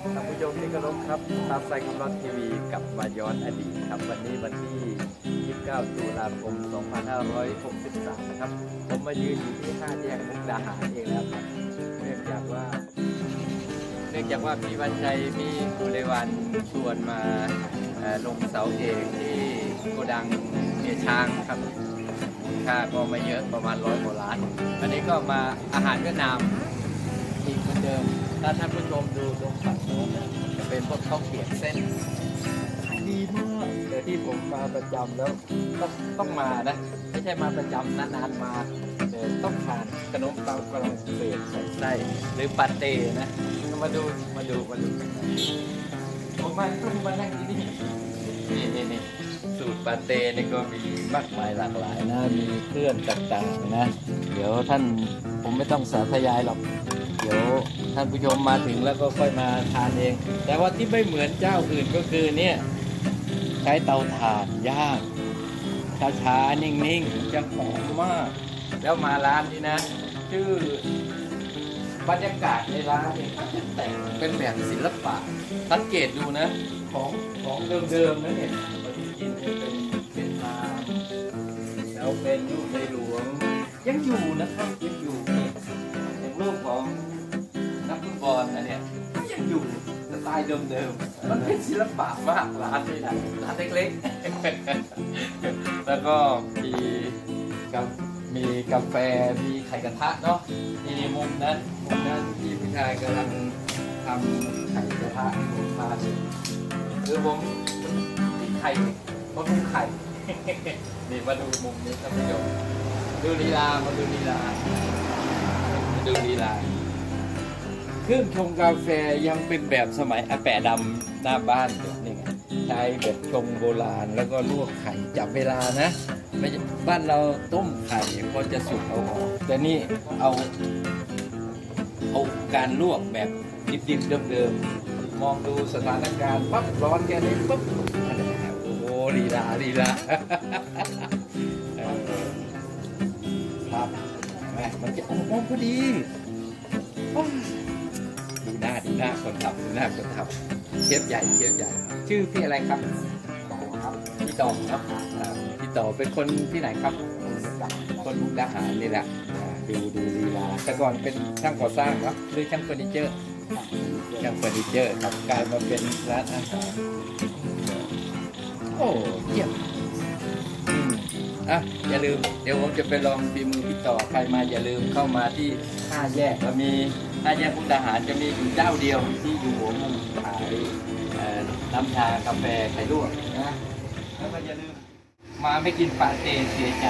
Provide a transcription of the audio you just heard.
ท่านผู้ชมที่เคารพครับ ตามสายคำร้อนทีวีกับมาย้อนอดีตครับ วันนี้วันที่ 29 ตุลาคม 2563 นะครับ ผมมายืนอยู่ที่ห้าแยกมุกดาหารเองแล้วครับ เนื่องจากว่า เนื่องจากว่าพี่วันชัยมีบริวารชวนมาลงเสาเอกที่โกดังเมียช้างครับค่าก็ไม่เยอะประมาณร้อยกว่าล้านวันนี้ก็มาอาหารเวียดนาม ถ้าท่านผู้ชมดูตรงฝั่งโน้นนะจะเป็นพวกข้าวเกรียบเส้นขายดีมากแต่ที่ผมมาประจำแล้วต้องต้องมานะ ไม่ใช่มาประจำนานๆมาแต่ต้องทานขนมปังฝรั่งเศสใส่ไส้หรือปาเต้นะมาดูมาดูมาดูผมมาต้องมานั่งที่นี่นี่นี่นี่สูตรปาเต้นี่ก็มีมากมายหลากหลายนะมีเครื่องต่างๆนะ เดี๋ยวท่านผมไม่ต้องสาธยายหรอก เดี๋ยว ท่านผู้ชมมาถึงแล้วก็ค่อยมาทานเอง แต่ว่าที่ไม่เหมือนเจ้าอื่นก็คือเนี่ยใช้เตาถ่านย่างช้าๆนิ่งๆจะหอมมาก แล้วมาร้านนี้นะ ชื่อบรรยากาศในร้านเนี่ยก็จะแต่งเป็นแบบศิลปะ สังเกตดูนะ ของของเดิมๆนะเนี่ยปฏิทินเนี่ยเป็นเป็นลาแล้วเป็นรูปในหลวง ยังอยู่นะครับยังอยู่เนี่ยอย่างรูปของ กฟุตบอลอันเนี้ยก็ยังอยู่สไตล์เดิมๆ มันเป็นศิลปะมากร้านนี้นะร้านเล็กๆ แล้วก็มีกับมีกาแฟ มีไข่กระทะเนาะมีมุมนั้นมุมนั้นที่พี่ชายกำลังทำไข่กระทะอยู่ทานคือผมที่ไข่ผมดูไข่ นี่มาดูมุมนี้ท่านผู้ชมดูลีลา มาดูลีลา มาดูลีลา เครื่องชงกาแฟยังเป็นแบบสมัยอาแปะดำหน้าบ้านอยู่นี่ไงใช้แบบชงโบราณแล้วก็ลวกไข่จับเวลานะไม่ใช่บ้านเราต้มไข่พอจะสุกเอาออกแต่นี่เอาเอาการลวกแบบดิบๆเดิมๆมองดูสถานการณ์ปั๊บร้อนแค่นี้ปุ๊บโอ้โหลีลาลีลาครับแม่มันจะโอ้โหพอดีอ้ยดู หน้าดูหน้าคนทำดูหน้าคนทำเชฟใหญ่เชฟใหญ่ ชื่อพี่อะไรครับต่อครับพี่ต่อครับอ่าพี่ต่อเป็นคนที่ไหนครับ คนมุกดาหารนี่แหละอ่าดูดูลีลาแต่ก่อนเป็นช่างก่อสร้างครับหรือช่างเฟอร์นิเจอร์ ช่างเฟอร์นิเจอร์ครับกลายมาเป็นร้านอาหารโอ้เยี่ยมอืมอะอย่าลืม เดี๋ยวผมจะไปลองฝีมือพี่ต่อใครมาอย่าลืมเข้ามาที่ห้าแยกเรามี ห้าแยกพุทธาหารจะมีอยู่เจ้าเดียวที่อยู่หัวมุมขายน้ำชากาแฟไข่ลวกนะแล้วก็อย่าลืมมาไม่กินปาเตเสียใจ